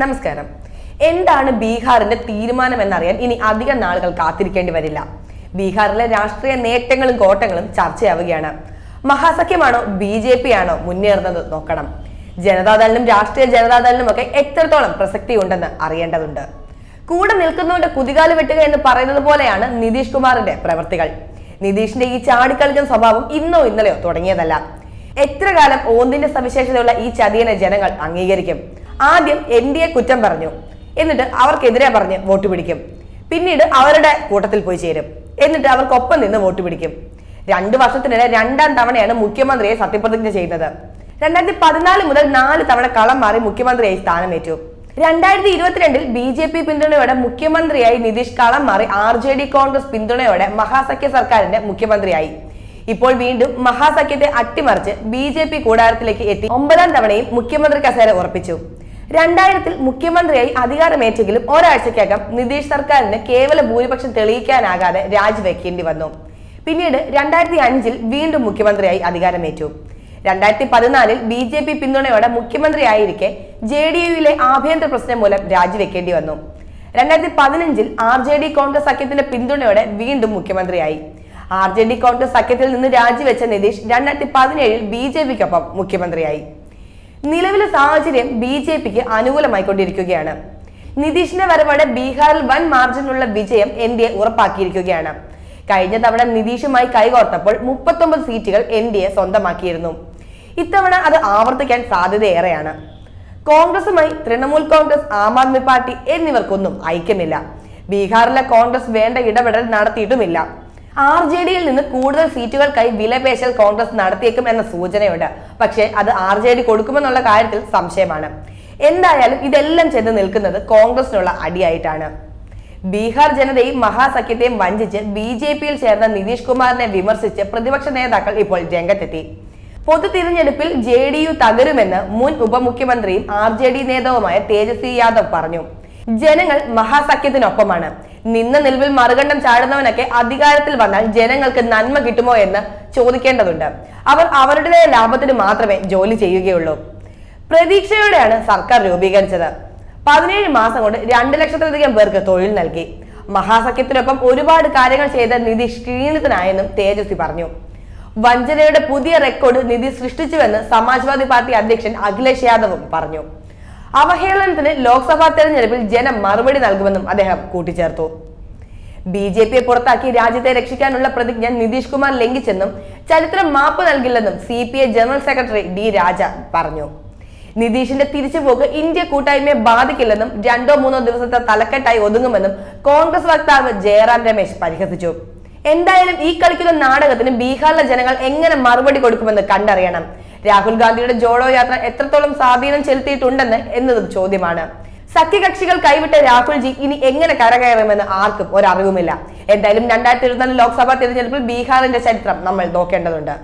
നമസ്കാരം. എന്താണ് ബീഹാറിന്റെ തീരുമാനം എന്നറിയാൻ ഇനി അധിക നാളുകൾ കാത്തിരിക്കേണ്ടി വരില്ല. ബീഹാറിലെ രാഷ്ട്രീയ നേട്ടങ്ങളും കോട്ടങ്ങളും ചർച്ചയാവുകയാണ്. മഹാസഖ്യമാണോ ബി ജെ പി ആണോ മുന്നേറുന്നത് നോക്കണം. ജനതാദളിനും രാഷ്ട്രീയ ജനതാദളിനും ഒക്കെ എത്രത്തോളം പ്രസക്തി ഉണ്ടെന്ന് അറിയേണ്ടതുണ്ട്. കൂടെ നിൽക്കുന്നവന്റെ കുതികാൽ വെട്ടുക എന്ന് പറയുന്നത് പോലെയാണ് നിതീഷ് കുമാറിന്റെ പ്രവൃത്തികൾ നിതീഷിന്റെ ഈ ചാടിക്കളിക്കുന്ന സ്വഭാവം ഇന്നോ ഇന്നലെയോ തുടങ്ങിയതല്ല. എത്ര കാലം ഓന്തിന്റെ സവിശേഷതയുള്ള ഈ ചതിയനെ ജനങ്ങൾ അംഗീകരിക്കും? ആദ്യം എൻ ഡി എ കുറ്റം പറഞ്ഞു. എന്നിട്ട് അവർക്കെതിരെ പറഞ്ഞ് വോട്ട് പിടിക്കും. പിന്നീട് അവരുടെ കൂട്ടത്തിൽ പോയി ചേരും. എന്നിട്ട് അവർക്കൊപ്പം നിന്ന് വോട്ട് പിടിക്കും. രണ്ട് വർഷത്തിനിടെ രണ്ടാം തവണയാണ് മുഖ്യമന്ത്രിയെ സത്യപ്രതിജ്ഞ ചെയ്യുന്നത്. രണ്ടായിരത്തി പതിനാല് മുതൽ നാല് തവണ കളം മാറി മുഖ്യമന്ത്രിയായി സ്ഥാനമേറ്റു. രണ്ടായിരത്തി ഇരുപത്തിരണ്ടിൽ ബി ജെ പി പിന്തുണയോടെ മുഖ്യമന്ത്രിയായി നിതീഷ് കളം മാറി ആർ ജെ ഡി കോൺഗ്രസ് പിന്തുണയോടെ മഹാസഖ്യ സർക്കാരിന്റെ മുഖ്യമന്ത്രിയായി. ഇപ്പോൾ വീണ്ടും മഹാസഖ്യത്തെ അട്ടിമറിച്ച് ബി ജെ പി കൂടാരത്തിലേക്ക് എത്തി. ഒമ്പതാം തവണയും മുഖ്യമന്ത്രി കസേര ഉറപ്പിച്ചു. രണ്ടായിരത്തിൽ മുഖ്യമന്ത്രിയായി അധികാരമേറ്റെങ്കിലും ഒരാഴ്ചക്കകം നിതീഷ് സർക്കാരിന് കേവല ഭൂരിപക്ഷം തെളിയിക്കാനാകാതെ രാജിവെക്കേണ്ടി വന്നു. പിന്നീട് രണ്ടായിരത്തി അഞ്ചിൽ വീണ്ടും മുഖ്യമന്ത്രിയായി അധികാരമേറ്റു. രണ്ടായിരത്തി പതിനാലിൽ ബി ജെ പി പിന്തുണയോടെ മുഖ്യമന്ത്രിയായിരിക്കെ ജെ ഡി യുയിലെ ആഭ്യന്തര പ്രശ്നം മൂലം രാജിവെക്കേണ്ടി വന്നു. രണ്ടായിരത്തി പതിനഞ്ചിൽ ആർ ജെ ഡി കോൺഗ്രസ് സഖ്യത്തിന്റെ പിന്തുണയോടെ വീണ്ടും മുഖ്യമന്ത്രിയായി. ആർ ജെ ഡി കോൺഗ്രസ് സഖ്യത്തിൽ നിന്ന് രാജിവെച്ച നിതീഷ് രണ്ടായിരത്തി പതിനേഴിൽ ബി ജെ പിക്കൊപ്പം മുഖ്യമന്ത്രിയായി. നിലവിലെ സാഹചര്യം ബി ജെ പിക്ക് അനുകൂലമായിക്കൊണ്ടിരിക്കുകയാണ്. നിതീഷിന്റെ വരവോടെ ബീഹാറിൽ വൻ മാർജിനുള്ള വിജയം എൻ ഡി എ ഉറപ്പാക്കിയിരിക്കുകയാണ്. കഴിഞ്ഞ തവണ നിതീഷുമായി കൈകോർത്തപ്പോൾ മുപ്പത്തൊമ്പത് സീറ്റുകൾ എൻ ഡി എ സ്വന്തമാക്കിയിരുന്നു. ഇത്തവണ അത് ആവർത്തിക്കാൻ സാധ്യതയേറെയാണ്. കോൺഗ്രസുമായി തൃണമൂൽ കോൺഗ്രസ് ആം ആദ്മി പാർട്ടി എന്നിവർക്കൊന്നും ഐക്യമില്ല. ബീഹാറിലെ കോൺഗ്രസ് വേണ്ട ഇടപെടൽ നടത്തിയിട്ടുമില്ല. ആർ ജെ ഡിയിൽ നിന്ന് കൂടുതൽ സീറ്റുകൾക്കായി വിലപേശൽ കോൺഗ്രസ് നടത്തിയേക്കും എന്ന സൂചനയുണ്ട്. പക്ഷേ അത് ആർ ജെ ഡി കൊടുക്കുമെന്നുള്ള കാര്യത്തിൽ സംശയമാണ്. എന്തായാലും ഇതെല്ലാം ചെന്ന് നിൽക്കുന്നത് കോൺഗ്രസിനുള്ള അടിയായിട്ടാണ്. ബീഹാർ ജനതയും മഹാസഖ്യത്തെയും വഞ്ചിച്ച് ബി ജെ പിയിൽ ചേർന്ന നിതീഷ് കുമാറിനെ വിമർശിച്ച് പ്രതിപക്ഷ നേതാക്കൾ ഇപ്പോൾ രംഗത്തെത്തി. പൊതു തിരഞ്ഞെടുപ്പിൽ ജെ ഡി യു തകരുമെന്ന് മുൻ ഉപമുഖ്യമന്ത്രിയും ആർ ജെ ഡി നേതാവുമായ തേജസ്വി യാദവ് പറഞ്ഞു. ജനങ്ങൾ മഹാസഖ്യത്തിനൊപ്പമാണ്. നിന്ന നിലവിൽ മറുകണ്ഠം ചാടുന്നവനൊക്കെ അധികാരത്തിൽ വന്നാൽ ജനങ്ങൾക്ക് നന്മ കിട്ടുമോ എന്ന് ചോദിക്കേണ്ടതുണ്ട്. അവർ അവരുടേതായ ലാഭത്തിന് മാത്രമേ ജോലി ചെയ്യുകയുള്ളൂ. പ്രതീക്ഷയോടെയാണ് സർക്കാർ രൂപീകരിച്ചത്. പതിനേഴ് മാസം കൊണ്ട് രണ്ട് ലക്ഷത്തിലധികം പേർക്ക് തൊഴിൽ നൽകി. മഹാസഖ്യത്തിനൊപ്പം ഒരുപാട് കാര്യങ്ങൾ ചെയ്ത നിധി ക്ഷീണിതനായെന്നും തേജസ്വി പറഞ്ഞു. വഞ്ചനയുടെ പുതിയ റെക്കോർഡ് നിധി സൃഷ്ടിച്ചുവെന്ന് സമാജ്വാദി പാർട്ടി അധ്യക്ഷൻ അഖിലേഷ് യാദവും പറഞ്ഞു. അവഹേളനത്തിന് ലോക്സഭാ തെരഞ്ഞെടുപ്പിൽ ജനം മറുപടി നൽകുമെന്നും അദ്ദേഹം കൂട്ടിച്ചേർത്തു. ബി ജെ പിയെ പുറത്താക്കി രാജ്യത്തെ രക്ഷിക്കാനുള്ള പ്രതിജ്ഞ നിതീഷ് കുമാർ ലംഘിച്ചെന്നും ചരിത്രം മാപ്പ് നൽകില്ലെന്നും C P I general secretary D Raja പറഞ്ഞു. നിതീഷിന്റെ തിരിച്ചുപോക്ക് ഇന്ത്യ കൂട്ടായ്മയെ ബാധിക്കില്ലെന്നും രണ്ടോ മൂന്നോ ദിവസത്തെ തലക്കെട്ടായി ഒതുങ്ങുമെന്നും കോൺഗ്രസ് വക്താവ് ജയറാം രമേശ് പരിഹസിച്ചു. എന്തായാലും ഈ കളിക്കുന്ന നാടകത്തിന് ബീഹാറിലെ ജനങ്ങൾ എങ്ങനെ മറുപടി കൊടുക്കുമെന്ന് കണ്ടറിയണം. രാഹുൽ ഗാന്ധിയുടെ ജോഡോ യാത്ര എത്രത്തോളം സ്വാധീനം ചെലുത്തിയിട്ടുണ്ടെന്ന് എന്നതും ചോദ്യമാണ്. സഖ്യകക്ഷികൾ കൈവിട്ട രാഹുൽജി ഇനി എങ്ങനെ കരകയറുമെന്ന് ആർക്കും ഒരറിവുമില്ല. എന്തായാലും രണ്ടായിരത്തി ഇരുപത്തിനാല് ലോക്സഭാ തിരഞ്ഞെടുപ്പിൽ ബീഹാറിന്റെ ചരിത്രം നമ്മൾ നോക്കേണ്ടതുണ്ട്.